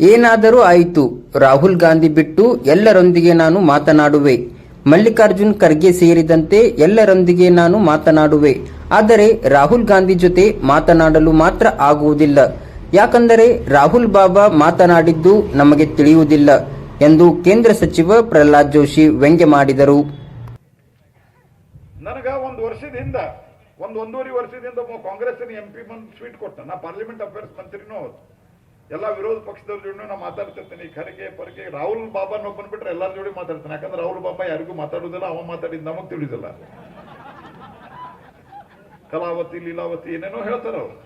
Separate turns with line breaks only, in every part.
ಏನಾದರೂ ಆಯಿತು. ರಾಹುಲ್ ಗಾಂಧಿ ಬಿಟ್ಟು ಎಲ್ಲರೊಂದಿಗೆ ನಾನು ಮಾತನಾಡುವೆ. ಮಲ್ಲಿಕಾರ್ಜುನ್ ಖರ್ಗೆ ಸೇರಿದಂತೆ ಎಲ್ಲರೊಂದಿಗೆ ನಾನು ಮಾತನಾಡುವೆ. ಆದರೆ ರಾಹುಲ್ ಗಾಂಧಿ ಜೊತೆ ಮಾತನಾಡಲು ಮಾತ್ರ ಆಗುವುದಿಲ್ಲ. ಯಾಕಂದರೆ ರಾಹುಲ್ ಬಾಬಾ ಮಾತನಾಡಿದ್ದು ನಮಗೆ ತಿಳಿಯುವುದಿಲ್ಲ ಎಂದು ಕೇಂದ್ರ ಸಚಿವ ಪ್ರಹ್ಲಾದ್ ಜೋಶಿ ವ್ಯಂಗ್ಯ ಮಾಡಿದರು.
ನನಗ ಒಂದು ವರ್ಷದಿಂದ, ಒಂದು ಒಂದೂವರೆ ವರ್ಷದಿಂದ ಕಾಂಗ್ರೆಸ್ ಎಂಪಿ ಸ್ವೀಟ್ ಕೊಟ್ಟ. ನಾ ಪಾರ್ಲಿಮೆಂಟ್ ಅಫೇರ್ಸ್ ಮಂತ್ರಿನೂ ಎಲ್ಲ ವಿರೋಧ ಪಕ್ಷದವ್ರ ಜೋಡಿ ನಾ ಈ ಖರ್ಗೆ, ಪರ್ಗೆ, ರಾಹುಲ್ ಬಾಬಾನ ಒಬ್ಬನ್ ಬಿಟ್ರೆ ಎಲ್ಲರ ಜೋಡಿ ಮಾತಾಡ್ತಾನೆ. ಯಾಕಂದ್ರೆ ರಾಹುಲ್ ಬಾಬಾ ಯಾರಿಗೂ ಮಾತಾಡುದಿಲ್ಲ, ಅವ ಮಾತಾಡಿದ್ ನಮಗ್ ತಿಳಿದಿಲ್ಲ. ಕಲಾವತಿ, ಲೀಲಾವತಿ ಏನೇನೋ ಹೇಳ್ತಾರ ಅವ್ರು.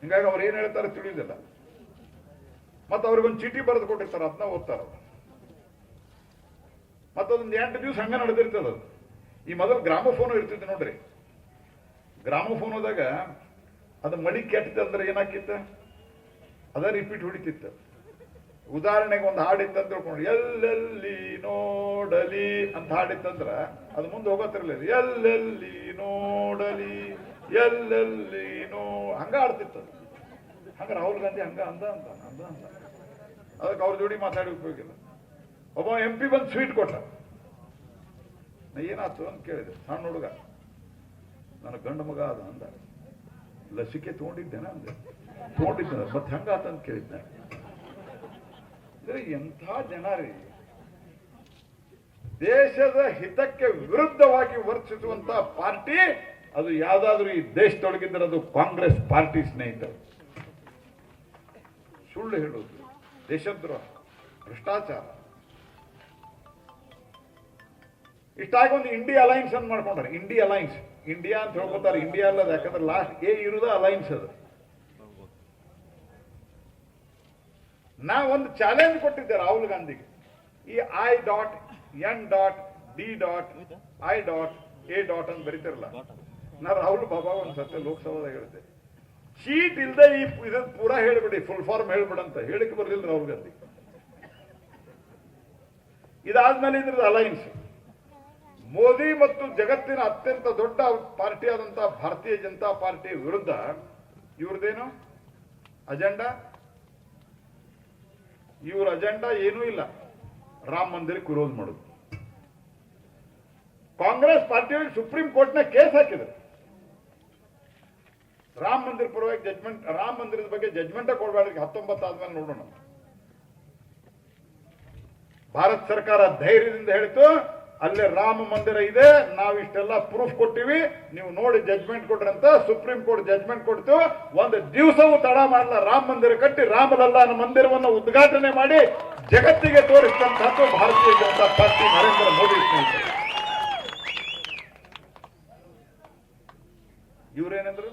ಹಿಂಗಾಗಿ ಅವ್ರು ಏನ್ ಹೇಳ್ತಾರೆ ತಿಳಿದಿಲ್ಲ. ಮತ್ತೆ ಅವ್ರಿಗೊಂದು ಚೀಟಿ ಬರೆದು ಕೊಟ್ಟಿರ್ತಾರ ಅದನ್ನ ಓದ್ತಾರ. ಮತ್ತೊಂದು ಎಂಟು ದಿವಸ ಹಂಗ ನಡೆದಿರ್ತದ ಈ ಮೊದಲು ಗ್ರಾಮಫೋನ್ ಇರ್ತಿದ್ದೆ ನೋಡ್ರಿ. ಗ್ರಾಮಫೋನದಾಗ ಅದು ಕೆಟ್ಟಿತ್ತು ಅಂದ್ರೆ ಏನಾಕಿತ್ತ? ಅದ ರಿಪೀಟ್ ಹೊಡಿತಿತ್ತು. ಉದಾಹರಣೆಗೆ ಒಂದು ಹಾಡಿತ್ತು ಅಂತ ತಿಳ್ಕೊಂಡು, ಎಲ್ಲೆಲ್ಲಿ ನೋಡಲಿ ಅಂತ ಹಾಡಿತ್ತಂದ್ರ ಅದು ಮುಂದೆ ಹೋಗತ್ತಿರ್ಲಿಲ್ಲ ಎಲ್ಲೆಲ್ಲಿ ನೋಡಲಿ, ಎಲ್ಲೆಲ್ಲಿ ನೋ ಹಂಗ ಆಡ್ತಿತ್ತು ಅದು. ಹಂಗ ರಾಹುಲ್ ಗಾಂಧಿ ಹಂಗ ಅಂದ ಅಂತ ಅಂದ ಅಂತ ಅದಕ್ಕೆ ಅವ್ರ ಜೋಡಿ ಮಾತಾಡಿ ಉಪಯೋಗಿಲ್ಲ ಒಬ್ಬ ಎಂ ಪಿ ಬಂದು ಸ್ವೀಟ್ ಕೊಟ್ಟ. ಏನಾಯ್ತು? ಅಂತ ಕೇಳಿದೆ. ಸಣ್ಣ ಹುಡುಗ, ನನ್ನ ಗಂಡು ಮಗ ಅದ ಅಂದ. ಲಸಿಕೆ ತಗೊಂಡಿದ್ದೇನ ಅಂದೆ. ತಗೊಂಡಿದ್ದ ಮತ್ತೆ ಹೆಂಗಾತಂತ ಕೇಳಿದ್ದೆ ಎಂಥ ಜನ ರೀ. ದೇಶದ ಹಿತಕ್ಕೆ ವಿರುದ್ಧವಾಗಿ ವರ್ತಿಸುವಂತಹ ಪಾರ್ಟಿ, ಅದು ಯಾವ್ದಾದ್ರೂ ಈ ದೇಶದೊಳಗಿದ್ರೆ ಅದು ಕಾಂಗ್ರೆಸ್ ಪಾರ್ಟಿ ಸ್ನೇಹಿತರು. ಸುಳ್ಳು ಹೇಳೋದು. ದೇಶದ್ರೋಹ, ಭ್ರಷ್ಟಾಚಾರ. ಇಷ್ಟಾಗಿ ಒಂದು ಇಂಡಿಯಾ ಅಲೈನ್ಸ್ ಅಂತ ಮಾಡ್ಕೊಂಡ್ರೆ. ಇಂಡಿಯಾ ಅಲೈನ್ಸ್ ಇಂಡಿಯಾ ಅಂತ ಹೇಳ್ಕೊತಾರೆ ಇಂಡಿಯಾ ಅಲ್ಲದ, ಯಾಕಂದ್ರೆ ಲಾಸ್ಟ್ ಎ ಇರುದ ಅಲೈನ್ಸ್ ಅದು. ನಾ ಒಂದು ಚಾಲೆಂಜ್ ಕೊಟ್ಟಿದ್ದೆ ರಾಹುಲ್ ಗಾಂಧಿಗೆ. ಈ I dot N dot D dot I dot A dot ಅಂತ ಬರೀತಿರಲ್ಲ. ನಾ ರಾಹುಲ್ ಬಾಬಾ ಒಂದ್ ಸತ್ಯ ಲೋಕಸಭಾದಾಗ ಹೇಳಿದ್ದೆ. ಚೀಟ್ ಇಲ್ಲದೆ ಈ ಇದನ್ನ ಪೂರಾ ಹೇಳ್ಬಿಡಿ ಫುಲ್ ಫಾರ್ಮ್ ಹೇಳ್ಬಿಡಂತ ಹೇಳಿಕೆ ಬರಲಿಲ್ಲ ರಾಹುಲ್ ಗಾಂಧಿ. ಇದಾದ್ಮೇಲೆ ಇದ್ರದ್ದು ಅಲೈನ್ಸ್ ಮೋದಿ ಮತ್ತು ಜಗತ್ತಿನ ಅತ್ಯಂತ ದೊಡ್ಡ ಪಾರ್ಟಿ ಆದಂತಹ ಭಾರತೀಯ ಜನತಾ ಪಾರ್ಟಿ ವಿರುದ್ಧ ಇವ್ರದ್ದೇನು ಅಜೆಂಡಾ? ಇವ್ರ ಅಜೆಂಡಾ ಏನೂ ಇಲ್ಲ. ರಾಮ ಮಂದಿರಕ್ಕೆ ವಿರೋಧ ಮಾಡೋದು. ಕಾಂಗ್ರೆಸ್ ಪಾರ್ಟಿಯವರು ಸುಪ್ರೀಂ ಕೋರ್ಟ್ನ ಕೇಸ್ ಹಾಕಿದ್ರು. ರಾಮ ಮಂದಿರ ಪರವಾಗಿ ಜಜ್ಮೆಂಟ್ ರಾಮ ಮಂದಿರದ ಬಗ್ಗೆ ಜಜ್ಮೆಂಟ್ ಕೊಡಬೇಡ ಹತ್ತೊಂಬತ್ತು ಆದ್ಮೇಲೆ ನೋಡೋಣ. ಭಾರತ ಸರ್ಕಾರ ಧೈರ್ಯದಿಂದ ಹೇಳಿತು ಅಲ್ಲೇ ರಾಮ ಮಂದಿರ ಇದೆ ನಾವು ಇಷ್ಟೆಲ್ಲ ಪ್ರೂಫ್ ಕೊಟ್ಟಿವಿ. ನೀವು ನೋಡಿ ಜಜ್ಮೆಂಟ್ ಕೊಟ್ರಂತ ಸುಪ್ರೀಂ ಕೋರ್ಟ್ ಜಜ್ಮೆಂಟ್ ಕೊಡ್ತು. ಒಂದು ದಿವಸವೂ ತಡ ಮಾಡಲ್ಲ, ರಾಮ ಮಂದಿರ ಕಟ್ಟಿ ರಾಮಲಲ್ಲಾನ ಮಂದಿರವನ್ನು ಉದ್ಘಾಟನೆ ಮಾಡಿ ಜಗತ್ತಿಗೆ ತೋರಿಸಿದಂತಹದ್ದು ಭಾರತೀಯ ಜನತಾ ಪಾರ್ಟಿ ನರೇಂದ್ರ ಮೋದಿ ಇವರೇನಂದ್ರು?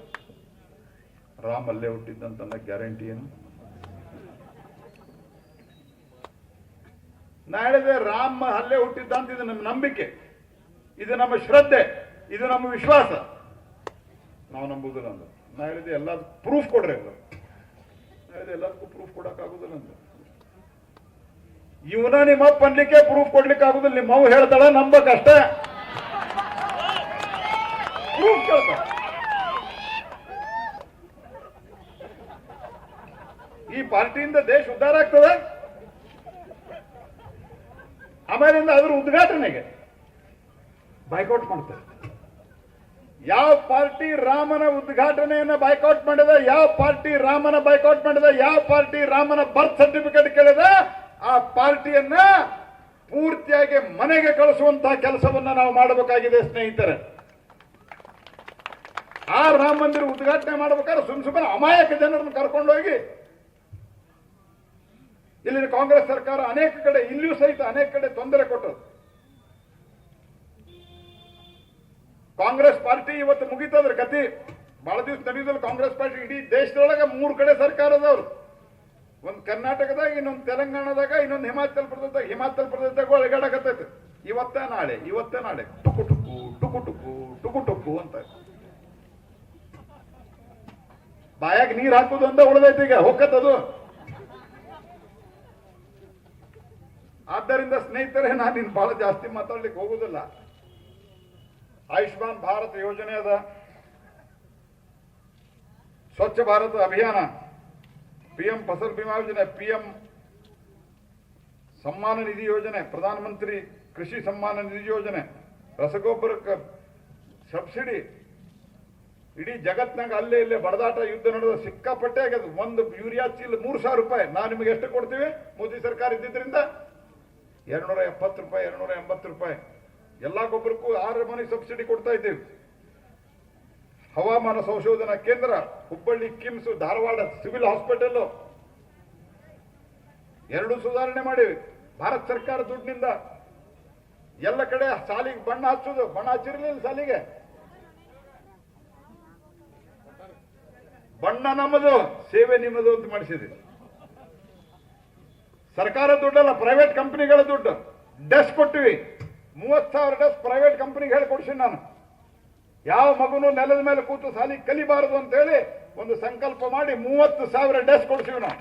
ರಾಮಲ್ಲೇ ಹುಟ್ಟಿದ್ದಂತ ಗ್ಯಾರಂಟಿ ಏನು? ನಾ ಹೇಳಿದೆ ರಾಮ ಅಲ್ಲೇ ಹುಟ್ಟಿದ್ದಂತ ಇದು ನಮ್ಮ ನಂಬಿಕೆ. ಇದು ನಮ್ಮ ಶ್ರದ್ಧೆ. ಇದು ನಮ್ಮ ವಿಶ್ವಾಸ. ನಾವು ನಂಬುದಿಲ್ಲ ಅಂದ್ರೆ. ನಾ ಹೇಳಿದೆ ಎಲ್ಲ ಪ್ರೂಫ್ ಕೊಡ್ರಿ ಅವರು ಹೇಳಿದೆ ಎಲ್ಲದಕ್ಕೂ ಪ್ರೂಫ್ ಕೊಡಕ್ ಆಗುದಿಲ್ಲ ಅಂತ ಇವನ ನಿಮ್ಮ ಪ್ರೂಫ್ ಕೊಡ್ಲಿಕ್ಕೆ ಆಗುದಿಲ್ಲ. ನಿಮ್ಮ ಅವ್ ಹೇಳ್ತಾಳ ನಂಬಕಷ್ಟೇ ಪ್ರೂಫ್ ಕೇಳ್ತ ಈ ಪಾರ್ಟಿಯಿಂದ ದೇಶ ಉದ್ಧಾರ ಆಗ್ತದೆ. ಆಮೇಲಿಂದ ಅದರ ಉದ್ಘಾಟನೆಗೆ ಬೈಕೌಟ್ ಮಾಡ್ತಾರೆ. ಯಾವ ಪಾರ್ಟಿ ರಾಮನ ಉದ್ಘಾಟನೆಯನ್ನ ಬೈಕೌಟ್ ಮಾಡಿದ, ಯಾವ ಪಾರ್ಟಿ ರಾಮನ ಬೈಕೌಟ್ ಮಾಡಿದ, ಯಾವ ಪಾರ್ಟಿ ರಾಮನ ಬರ್ತ್ ಸರ್ಟಿಫಿಕೇಟ್ ಕೇಳಿದ, ಆ ಪಾರ್ಟಿಯನ್ನ ಪೂರ್ತಿಯಾಗಿ ಮನೆಗೆ ಕಳಿಸುವಂತಹ ಕೆಲಸವನ್ನ ನಾವು ಮಾಡಬೇಕಾಗಿದೆ ಸ್ನೇಹಿತರೆ. ಆ ರಾಮ ಮಂದಿರ ಉದ್ಘಾಟನೆ ಮಾಡ್ಬೇಕಾದ್ರೆ ಸುಮ್ ಸುಮ್ಮನೆ ಅಮಾಯಕ ಜನರನ್ನು ಕರ್ಕೊಂಡೋಗಿ ಇಲ್ಲಿನ ಕಾಂಗ್ರೆಸ್ ಸರ್ಕಾರ ಅನೇಕ ಕಡೆ, ಇಲ್ಲಿಯೂ ಸಹಿತ ಅನೇಕ ಕಡೆ ತೊಂದರೆ ಕೊಟ್ಟರು. ಕಾಂಗ್ರೆಸ್ ಪಾರ್ಟಿ ಇವತ್ತು ಮುಗಿತಂದ್ರೆ ಗತಿ ಬಹಳ ದಿವಸ ನಡೆಯುದಿಲ್ಲ ಕಾಂಗ್ರೆಸ್ ಪಾರ್ಟಿ, ಇಡೀ ದೇಶದೊಳಗೆ ಮೂರು ಕಡೆ ಸರ್ಕಾರ ಅದಾವ್ರು ಒಂದು ಕರ್ನಾಟಕದಾಗ, ಇನ್ನೊಂದು ತೆಲಂಗಾಣದಾಗ, ಇನ್ನೊಂದು ಹಿಮಾಚಲ ಪ್ರದೇಶದಾಗ ಹಿಮಾಚಲ ಪ್ರದೇಶದಾಗ ಒಳಗಾಡಕತ್ತೈತೆ ಇವತ್ತ ನಾಳೆ ಇವತ್ತ ನಾಳೆ. ಟುಕು ಟುಕು ಟುಕು ಟುಕು ಟುಕು ಟುಕು ಅಂತ. ಬಾಯಾಗ ನೀರ್ ಹಾಕುದು ಅಂತ ಉಳಿದೈತೆ ಈಗ ಹೊಕ್ಕತ್ತದು ಆದ್ದರಿಂದ ಸ್ನೇಹಿತರೆ, ನಾನು ಇನ್ನು ಬಹಳ ಜಾಸ್ತಿ ಮಾತಾಡ್ಲಿಕ್ಕೆ ಹೋಗುದಿಲ್ಲ ಆಯುಷ್ಮಾನ್ ಭಾರತ್ ಯೋಜನೆ ಅದ ಸ್ವಚ್ಛ ಭಾರತ ಅಭಿಯಾನ ಪಿ ಎಂ ಫಸಲ್ ಬಿಮಾ ಯೋಜನೆ ಪಿ ಎಂ ಸಮ್ಮಾನ ನಿಧಿ ಯೋಜನೆ, ಪ್ರಧಾನಮಂತ್ರಿ ಕೃಷಿ ಸಮ್ಮಾನ ನಿಧಿ ಯೋಜನೆ ರಸಗೊಬ್ಬರಕ್ಕೆ ಸಬ್ಸಿಡಿ, ಇಡೀ ಜಗತ್ನಾಗ ಅಲ್ಲೇ ಇಲ್ಲೇ ಬಡದಾಟ ಯುದ್ಧ ನಡೆದ ಸಿಕ್ಕಾಪಟ್ಟೆ ಆಗ್ಯದ ಒಂದು ಯೂರಿಯಾ ಚೀಲ ಮೂರು ಸಾವಿರ ರೂಪಾಯಿ. ನಾವು ನಿಮಗೆ ಎಷ್ಟು ಕೊಡ್ತೀವಿ? ಮೋದಿ ಸರ್ಕಾರ ಇದ್ದಿದ್ರಿಂದ ಎರಡ್ನೂರ ಎಪ್ಪತ್ತು ರೂಪಾಯಿ, ಎರಡ್ನೂರ ಎಂಬತ್ತು ರೂಪಾಯಿ. ಎಲ್ಲಾ ಗೊಬ್ಬರಕ್ಕೂ ಆರು ಮನೆ ಸಬ್ಸಿಡಿ ಕೊಡ್ತಾ ಇದ್ದೀವಿ. ಹವಾಮಾನ ಸಂಶೋಧನಾ ಕೇಂದ್ರ, Hubballi KIMS, Dharwad civil hospital ಎರಡು ಸುಧಾರಣೆ ಮಾಡಿವಿ. ಭಾರತ ಸರ್ಕಾರ ದುಡ್ಡಿನಿಂದ ಎಲ್ಲ ಕಡೆ ಸಾಲಿಗೆ ಬಣ್ಣ ಹಚ್ಚೋದು, ಬಣ್ಣ ಹಚ್ಚಿರ್ಲಿಲ್ಲ ಸಾಲಿಗೆ. ಬಣ್ಣ ನಮ್ಮದು, ಸೇವೆ ನಿಮ್ಮದು ಅಂತ ಮಾಡಿಸಿದ್ವಿ ಸರ್ಕಾರ ದುಡ್ಡಲ್ಲ ಪ್ರೈವೇಟ್ ಕಂಪ್ನಿಗಳ ದುಡ್ಡು. ಡೆಸ್ಕ್ ಕೊಟ್ಟಿವಿ. ಮೂವತ್ತು ಸಾವಿರ ಡೆಸ್ಕ್ ಪ್ರೈವೇಟ್ ಕಂಪ್ನಿಗೆ ಹೇಳಿ ಕೊಡ್ಸಿನಿ ನಾನು. ಯಾವ ಮಗುನು ನೆಲದ ಮೇಲೆ ಕೂತು ಸಾಲಿ ಕಲಿಬಾರದು ಅಂತ ಹೇಳಿ ಒಂದು ಸಂಕಲ್ಪ ಮಾಡಿ ಮೂವತ್ತು ಸಾವಿರ ಡೆಸ್ಕ್ ಕೊಡ್ಸಿವಿ ನಾವು.